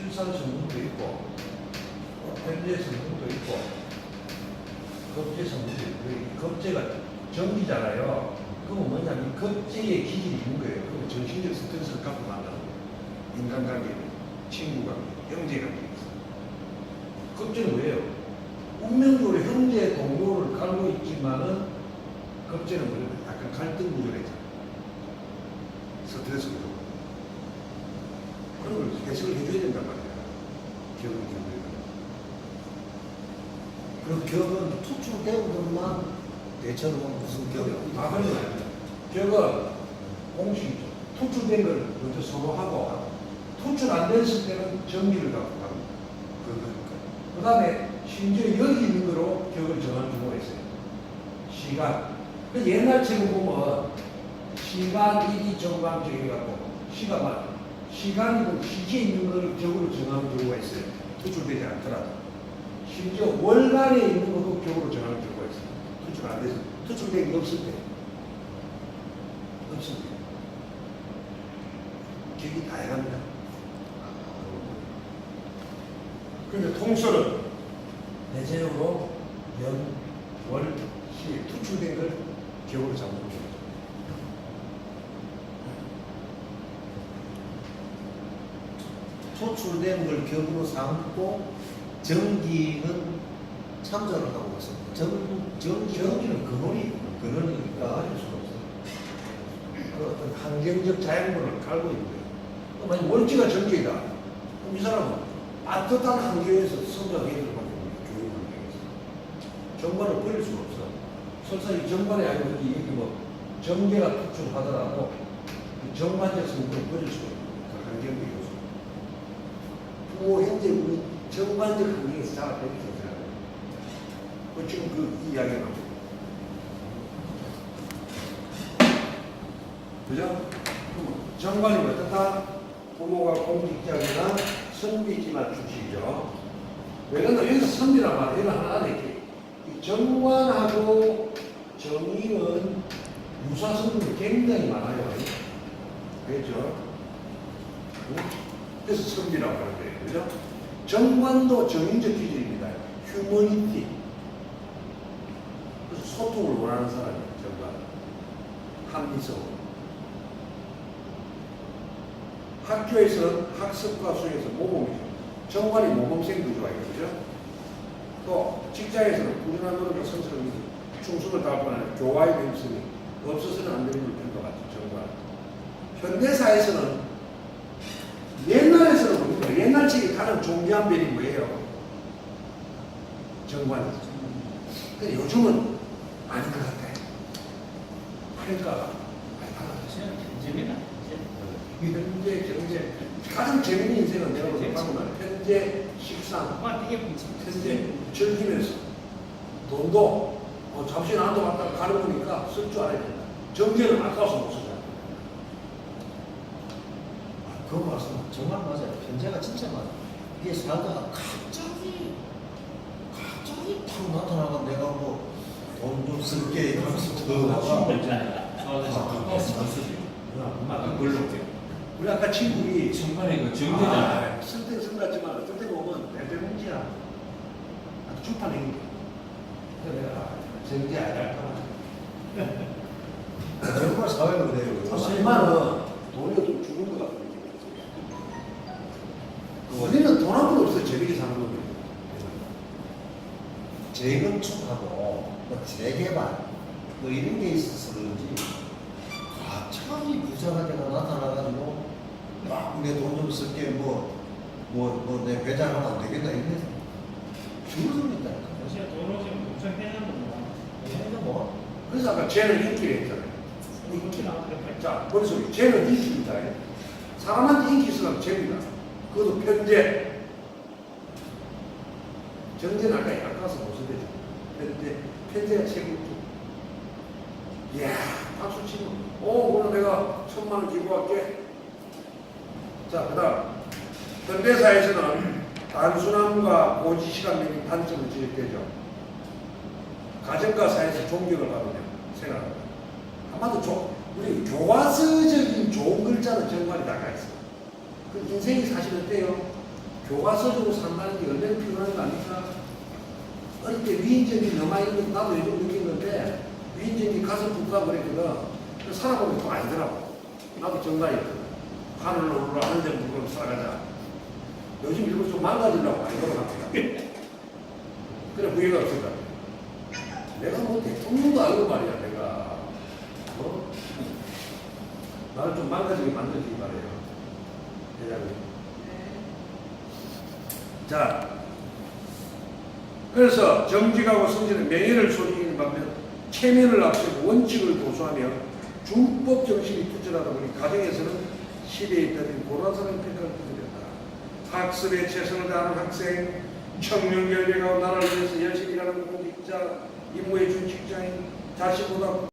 출산 성분도 있고 어, 편제 성분도 있고 겁제 성분도 있고 이 겁제가 전기잖아요. 그러면 뭐냐면 이 겁제의 기질이 있는 거예요. 그러면 정신적 스트레스를 갖고 만나는 거예요. 인간관계, 친구관계, 형제관계. 겁제는 왜요? 운명적으로 형제 동료를 갈고 있지만은 겁제는 뭐냐면 약간 갈등 구조가 있잖아요. 스트레스 구조. 그런 걸 해석을 해줘야 된단 말이야. 기억을 기억을. 그 격은 투출되고들만 대처는 무슨 격이 아, 그런 건 아닙니다. 기억은 공식이죠. 투출된 걸 먼저 선호하고, 투출 안 됐을 때는 정리를 갖고 가는 거예요. 그 다음에 심지어 여기 있는 거로 기억을 정하는 경우가 있어요. 시간. 그 옛날 책을 보면 시간 1이 정방적이라고 시간만 시간이고 시기에 있는 걸 격으로 정하는 경우가 있어요. 투출되지 않더라도. 심지어 월간에 있는 것도 격으로 정하는 경우가 있어요. 투출 안 돼서 투출된 게 없을 때. 없을 때. 격이 다양합니다. 근데 통설은 대체적으로 연, 월, 시 투출된 걸 기억으로 잡는 거죠. 투출된 걸 격으로 삼고 전기는 참전을 하고 있습니다. 전, 전기는 전기는 근원이 그러니까 없어요. 그 어떤 환경적 자연분을 깔고 있는 거예요. 또 만약 월지가 전기이다. 그럼 이 사람은 따뜻한 환경에서 성장해야 될 없는 교육 환경에서. 정관을 버릴 수가 없어. 설사 이 정관이 아니고 이 이게 뭐 정계가 투출하더라도 이 정관적 성분을 버릴 수가 거예요. 그 환경적 요소. 부모 현재 우리 정관적 환경에서 자라되기 전에 그 지금 그 이야기가 나오죠. 그죠? 정관이 어떻다? 부모가 공직자거나 선비지만 출시죠. 왜냐면 여기서 선비란 이거 하나 알아야지. 이 정관하고 정의는 유사성분이 굉장히 많아요. 그렇죠? 응? 그래서 선비라고 하는 거예요. 그죠? 정관도 정의적 기질입니다. 휴머니티. 그래서 소통을 원하는 사람이에요. 정관. 합리성. 학교에서 학습과 수에서 모범이죠. 정관이 모범생도 좋아해요. 그죠? 또 직장에서는 꾸준한 노력과 성실함이 충성을 다하거나 교화의 명성이 없어서는 안 되는 걸 평가받죠. 정관. 현대사에서는 책에 가장 존귀한 별이 뭐예요? 정관이죠. 근데 요즘은 아닌 것 같아요. 그러니까. 재미나. 현재 경제 가장 재밌는 인생은 내가 볼때 방금 현재 식상 현재 즐기면서 돈도 어, 잠시 나한테 왔다가 가는 거니까 쓸 줄 알아야 된다. 정제는 아까워서 못쓰잖아. 아, 그거 말씀. 정말 맞아요. 현재가 진짜 맞아요. 이게 살다가 갑자기 갑자기 탁 나타나가 내가 뭐 돈 좀 쓸게 들어가가 아, 그걸로 우리 아까 친구이 중간에 그 정대잖아. 아, 쓸때 쓴다지만 어떨 때 보면 대대문지야. 아주 주판 행위. 그래서 내가 아, 정제 알까 정말 사회가 그래요. 얼마는 돈이 좀 죽은 것 같아 요. 우리는 돈 한 푼 없어 재밌게 사는 겁니다. 재건축하고 뭐 재개발 뭐 이런 게 있어서 그런지 갑자기 부자가 내가 나타나가지고 막내돈좀 쓸게 뭐 뭐 뭐내 배달하면 안 되겠다 이래 줄어듭니다니까 사실 돈 오시면 엄청 해는 거구나. 얘네가 뭐 그래서 아까 쟤는 인기를 했잖아요. 인기나. 자, 머릿속에 쟤는 인기입니다. 사람한테 인기 있으면 쟤입니다. 그것도 편제. 정제는 아까 약가서 못 쓰대죠. 편제. 편제가 최고죠. 이야, 박수 치고. 오, 오늘 내가 천만 원 기부할게. 자, 그 다음. 현대사에서는 단순함과 고지시간 및 단점을 지적되죠. 가정과 사회에서 존경을 받으며 생각합니다. 아마도 조, 우리 교과서적인 좋은 글자는 정말이 나가 있어. 그 인생이 사실 어때요? 교과서적으로 산다는 게 얼마나 필요한 거 아닙니까? 어릴 때 위인전이 많이 있는 나도 요즘 느끼는데 위인전이 가서 붙다 그랬거든. 그 살아보면 또 아니더라고. 나도 정가였거든. 하늘을 오르라 하늘에 물고 살아가자. 요즘 이거 좀 망가지려고 많이 노력합니다. 그래 후회가 없을 거야. 내가 뭐 대통령도 아니고 말이야 내가. 어? 나를 좀 망가지게 만들기 바래요. 자, 그래서 정직하고 성실한 명예를 소지하는 반면 체면을 앞세고 원칙을 고수하며 준법 정신이 투철하다 보니 가정에서는 시대에 따른 고라스런 평가를 된다. 학습에 최선을 다하는 학생, 청년 열정하고 나라를 위해서 열심히 일하는 공직자, 임무에 준 직장인, 자신보다